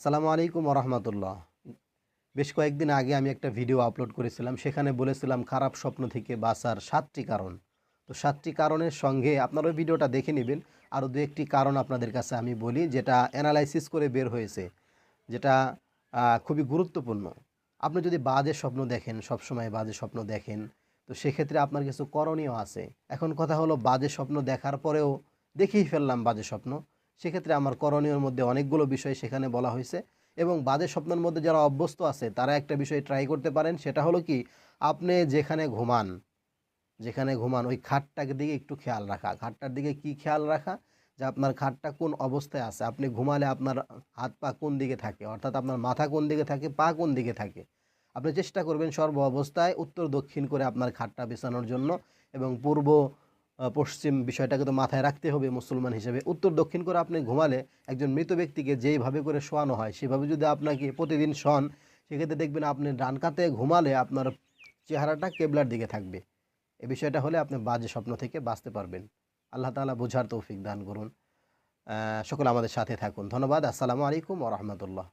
আসসালামু আলাইকুম রহমতুল্লাহ। বেশ কয়েকদিন আগে আমি একটা ভিডিও আপলোড করেছিলাম, সেখানে বলেছিলাম খারাপ স্বপ্ন থেকে বাঁচার সাতটি কারণ। তো সাতটি কারণের সঙ্গে আপনারা ওই ভিডিওটা দেখে নেবেন। আরও দু একটি কারণ আপনাদের কাছে আমি বলি, যেটা অ্যানালাইসিস করে বের হয়েছে, যেটা খুবই গুরুত্বপূর্ণ। আপনি যদি বাজে স্বপ্ন দেখেন, সবসময় বাজে স্বপ্ন দেখেন, তো সেক্ষেত্রে আপনার কিছু করণীয় আছে। এখন কথা হলো, বাজে স্বপ্ন দেখার পরেও দেখেই ফেললাম বাজে স্বপ্ন। সেক্ষেত্রে আমার করণীয়র মধ্যে অনেকগুলো বিষয় সেখানে বলা হয়েছে এবং বাজে স্বপ্নের মধ্যে যারা অভ্যস্ত আছে, তারা একটা বিষয় ট্রাই করতে পারেন, সেটা হলো কি, আপনি যেখানে ঘুমান যেখানে ঘুমান, ওই খাটটাকে দিকে একটু খেয়াল রাখা। খাটটার দিকে কি খেয়াল রাখা? যে আপনার খাটটা কোন অবস্থায় আছে? আপনি ঘুমালে আপনার হাত পা কোন দিকে থাকে? অর্থাৎ আপনার মাথা কোন দিকে থাকে? পা কোন দিকে থাকে? আপনি চেষ্টা করবেন সর্ব অবস্থায় উত্তর দক্ষিণ করে আপনার খাটটা বিছানোর জন্য এবং পূর্ব পশ্চিম বিষয়টাকে তো মাথায় রাখতে হবে মুসলমান হিসেবে। উত্তর দক্ষিণ করে আপনি ঘুমালে একজন মৃত ব্যক্তিকে যেইভাবে করে শোয়ানো হয়, সেভাবে যদি আপনাকে প্রতিদিন শোন সেক্ষেত্রে দেখবেন আপনি ডান কাতে ঘুমালে আপনার চেহারাটা কেবলার দিকে থাকবে। এ বিষয়টা হলে আপনি বাজে স্বপ্ন থেকে বাঁচতে পারবেন। আল্লাহ তাআলা বোঝার তৌফিক দান করুন। সকলে আমাদের সাথে থাকুন। ধন্যবাদ। আসসালামু আলাইকুম ওরহমতুল্লাহ